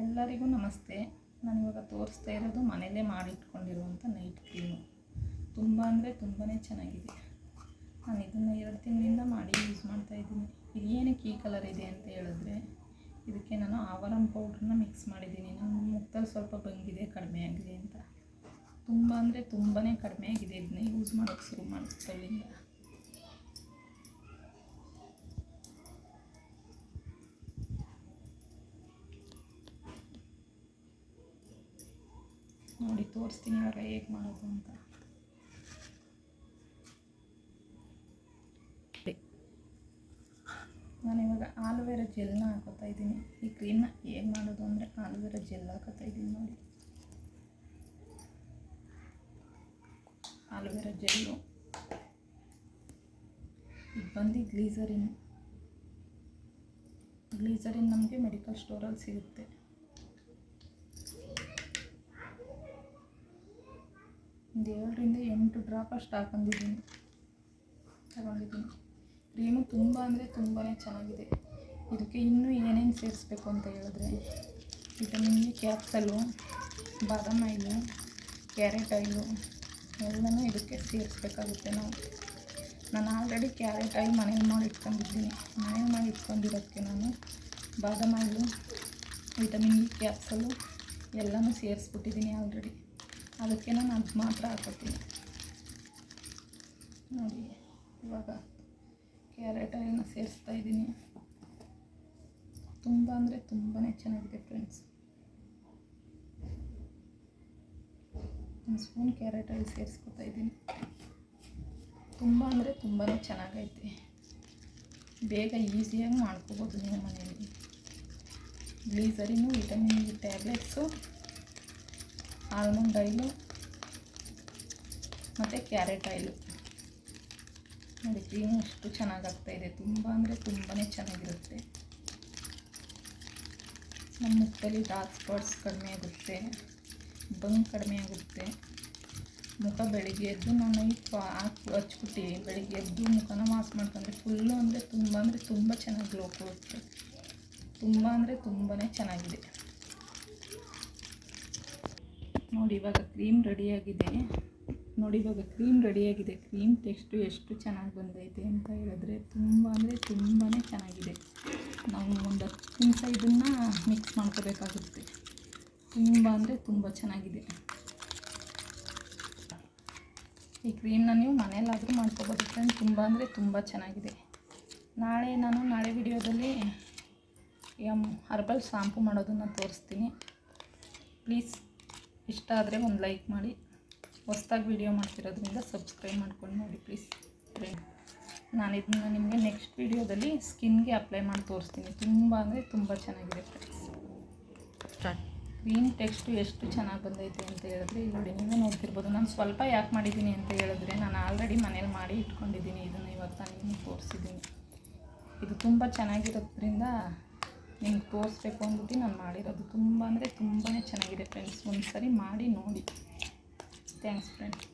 ಎಲ್ಲರಿಗೂ ನಮಸ್ತೆ. ನಾನು ಇವಾಗ ತೋರಿಸ್ತಾ ಇರೋದು ಮನೆಯಲ್ಲೇ ಮಾಡಿಟ್ಕೊಂಡಿರುವಂಥ ನೈಟ್ ಕ್ರೀಮು ತುಂಬ ಅಂದರೆ ತುಂಬಾ ಚೆನ್ನಾಗಿದೆ. ನಾನು ಇದನ್ನು ಎರಡು ತಿಂಗಳಿಂದ ಮಾಡಿ ಯೂಸ್ ಮಾಡ್ತಾ ಇದ್ದೀನಿ. ಇದು ಏನಕ್ಕೆ ಈ ಕಲರ್ ಇದೆ ಅಂತ ಹೇಳಿದ್ರೆ, ಇದಕ್ಕೆ ನಾನು ಆವರಂ ಪೌಡ್ರನ್ನ ಮಿಕ್ಸ್ ಮಾಡಿದ್ದೀನಿ. ನನ್ನ ಮುಖದಲ್ಲಿ ಸ್ವಲ್ಪ ಬಂಗಿದೆ, ಕಡಿಮೆ ಆಗಿದೆ ಅಂತ. ತುಂಬ ಅಂದರೆ ತುಂಬಾ ಕಡಿಮೆ ಆಗಿದೆ. ಇದನ್ನ ಯೂಸ್ ಮಾಡೋಕ್ಕೆ ಶುರು ಮಾಡಿಸ್ಕೊಳ್ಳಿಂದ ನೋಡಿ ತೋರಿಸ್ತೀನಿ ಇವಾಗ ಹೇಗೆ ಮಾಡೋದು ಅಂತ. ನಾನು ಇವಾಗ ಆಲೋವೆರಾ ಜೆಲ್ನ ಹಾಕೋತಾ ಇದ್ದೀನಿ. ಈ ಕ್ರೀಮ್ನ ಹೇಗೆ ಮಾಡೋದು ಅಂದರೆ ಆಲೋವೆರಾ ಜೆಲ್ ಹಾಕೋತಾ ಇದ್ದೀನಿ ನೋಡಿ. Aloe vera. ಇದು ಬಂದು ಗ್ಲೀಸರಿನ್. ಗ್ಲೀಸರಿನ್ ನಮಗೆ ಮೆಡಿಕಲ್ ಸ್ಟೋರಲ್ಲಿ ಸಿಗುತ್ತೆ. ಒಂದು ಏಳರಿಂದ ಎಂಟು ಡ್ರಾಪ್ ಅಷ್ಟು ಹಾಕೊಂಡಿದ್ದೀನಿ. ತಗೊಂಡಿದ್ದೀನಿ. ಕ್ರೀಮು ತುಂಬ ಅಂದರೆ ತುಂಬಾ ಚೆನ್ನಾಗಿದೆ. ಇದಕ್ಕೆ ಇನ್ನೂ ಏನೇನು ಸೇರಿಸ್ಬೇಕು ಅಂತ ಹೇಳಿದ್ರೆ, ವಿಟಮಿನ್ ಇ ಕ್ಯಾಪ್ಸಲು, ಬಾದಾಮ್ ಆಯಿಲು ಕ್ಯಾರೆಟ್ ಆಯಿಲು ಎಲ್ಲನೂ ಇದಕ್ಕೆ ಸೇರಿಸ್ಬೇಕಾಗುತ್ತೆ ನಾವು. ನಾನು ಆಲ್ರೆಡಿ ಕ್ಯಾರೆಟ್ ಆಯಿಲ್ ಮನೇಲಿ ಮಾಡಿ ಇಟ್ಕೊಂಡಿದ್ದೀನಿ ಮನೇಲಿ ಮಾಡಿ ಇಟ್ಕೊಂಡಿರೋದಕ್ಕೆ ನಾನು ಬಾದಾಮ್ ಆಯಿಲು ವಿಟಮಿನ್ ಇ ಕ್ಯಾಪ್ಸಲು ಎಲ್ಲನೂ ಸೇರಿಸ್ಬಿಟ್ಟಿದ್ದೀನಿ ಆಲ್ರೆಡಿ ಅದಕ್ಕೆ ನಾನು ಮಾತ್ರ ಹಾಕೋತೀನಿ. ನೋಡಿ, ಇವಾಗ ಕ್ಯಾರೆಟ್ ಆಯಿಲ್ನ ಸೇರಿಸ್ತಾ ಇದ್ದೀನಿ. ತುಂಬ ಅಂದರೆ ತುಂಬಾ ಚೆನ್ನಾಗಿದೆ ಫ್ರೆಂಡ್ಸ್ ಒಂದು ಸ್ಪೂನ್ ಕ್ಯಾರೆಟ್ ಆಯಿಲ್ ಸೇರಿಸ್ಕೊತಾ ಇದ್ದೀನಿ. ತುಂಬ ಅಂದರೆ ತುಂಬಾ ಚೆನ್ನಾಗೈತೆ. ಬೇಗ ಈಸಿಯಾಗಿ ಮಾಡ್ಕೋಬೋದು ನೀವು ಮನೆಯಲ್ಲಿ. Glycerin vitamin tablets almond oil ಮತ್ತು ಕ್ಯಾರೆಟ್ ಆಯಿಲು. ನೋಡಿ, ಕ್ರೀಮು ಎಷ್ಟು ಚೆನ್ನಾಗಾಗ್ತಾ ಇದೆ. ತುಂಬ ಅಂದರೆ ತುಂಬಾ ಚೆನ್ನಾಗಿರುತ್ತೆ. ನಮ್ಮ ಮುಖದಲ್ಲಿ ಡಾರ್ಕ್ ಸ್ಪಾಟ್ಸ್ ಕಡಿಮೆ ಆಗುತ್ತೆ. ಬಂಗ್ ಕಡಿಮೆ ಆಗುತ್ತೆ. ಮುಖ ಬೆಳಿಗ್ಗೆ ಎದ್ದು ನಾವು ನೈಟ್ ಹಾಕಿ ಹಚ್ಬಿಟ್ಟು ಬೆಳಿಗ್ಗೆ ಎದ್ದು ಮುಖನ ವಾಸ್ ಮಾಡ್ಕೊಂಡ್ರೆ ಫುಲ್ಲು ಅಂದರೆ ತುಂಬ ಅಂದರೆ ತುಂಬ ಚೆನ್ನಾಗಿ ಕೊಡುತ್ತೆ. ತುಂಬ ಅಂದರೆ ತುಂಬಾ ಚೆನ್ನಾಗಿದೆ. ನೋಡಿ, ಇವಾಗ ಕ್ರೀಮ್ ರೆಡಿಯಾಗಿದೆ. ನೋಡಿ, ಇವಾಗ ಕ್ರೀಮ್ ರೆಡಿಯಾಗಿದೆ. ಕ್ರೀಮ್ ಟೆಕ್ಸ್ಟು ಎಷ್ಟು ಚೆನ್ನಾಗಿ ಬಂದೈತೆ ಅಂತ ಹೇಳಿದ್ರೆ ತುಂಬ ಅಂದರೆ ತುಂಬಾ ಚೆನ್ನಾಗಿದೆ. ನಾವು ಒಂದು ಹತ್ತು ನಿಮಿಷ ಇದನ್ನು ಮಿಕ್ಸ್ ಮಾಡ್ಕೋಬೇಕಾಗುತ್ತೆ. ತುಂಬ ಅಂದರೆ ತುಂಬ ಚೆನ್ನಾಗಿದೆ. ಈ ಕ್ರೀಮ್ನ ನೀವು ಮನೆಯಲ್ಲಾದರೂ ಮಾಡ್ಕೋಬೋದು ಫ್ರೆಂಡ್ ತುಂಬ ಅಂದರೆ ತುಂಬ ಚೆನ್ನಾಗಿದೆ. ನಾಳೆ ನಾನು, ನಾಳೆ ವಿಡಿಯೋದಲ್ಲಿ ಎಂ, ಹರ್ಬಲ್ ಶಾಂಪು ಮಾಡೋದನ್ನು ತೋರಿಸ್ತೀನಿ. ಪ್ಲೀಸ್ ಇಷ್ಟ ಆದರೆ ಒಂದು ಲೈಕ್ ಮಾಡಿ. ಹೊಸ್ದಾಗಿ ವಿಡಿಯೋ ಮಾಡ್ತಿರೋದ್ರಿಂದ ಸಬ್ಸ್ಕ್ರೈಬ್ ಮಾಡ್ಕೊಂಡು ನೋಡಿ ಪ್ಲೀಸ್ ಫ್ರೆಂಡ್ ನಾನು ಇದನ್ನು ನಿಮಗೆ ನೆಕ್ಸ್ಟ್ ವಿಡಿಯೋದಲ್ಲಿ ಸ್ಕಿನ್ಗೆ ಅಪ್ಲೈ ಮಾಡಿ ತೋರಿಸ್ತೀನಿ. ತುಂಬ ಅಂದರೆ ತುಂಬ ಚೆನ್ನಾಗಿದೆ ಫ್ರೆಂಡ್ಸ್ ಸ್ಟಾರ್ಟ್ ಕ್ರೀಮ್ ಟೆಕ್ಸ್ಟು ಎಷ್ಟು ಚೆನ್ನಾಗಿ ಬಂದೈತೆ ಅಂತ ಹೇಳಿದ್ರೆ ಇಲ್ಲಿ ನೋಡಿ ನೀವೇ ನೋಡ್ತಿರ್ಬೋದು. ನಾನು ಸ್ವಲ್ಪ ಯಾಕೆ ಮಾಡಿದ್ದೀನಿ ಅಂತ ಹೇಳಿದ್ರೆ ನಾನು ಆಲ್ರೆಡಿ ಮನೇಲಿ ಮಾಡಿ ಇಟ್ಕೊಂಡಿದ್ದೀನಿ. ಇದನ್ನು ಇವತ್ತು ನಾನು ನಿಮಗೆ ತೋರಿಸಿದ್ದೀನಿ. ಇದು ತುಂಬ ಚೆನ್ನಾಗಿರೋದ್ರಿಂದ ನಿಮ್ಗೆ ತೋರಿಸ್ಬೇಕು ಅಂದ್ಬಿಟ್ಟು ನಾನು ಮಾಡಿರೋದು ತುಂಬ ಅಂದರೆ ತುಂಬಾ ಚೆನ್ನಾಗಿದೆ ಫ್ರೆಂಡ್ಸ್ ಒಂದು ಸರಿ ಮಾಡಿ ನೋಡಿ. Thanks friends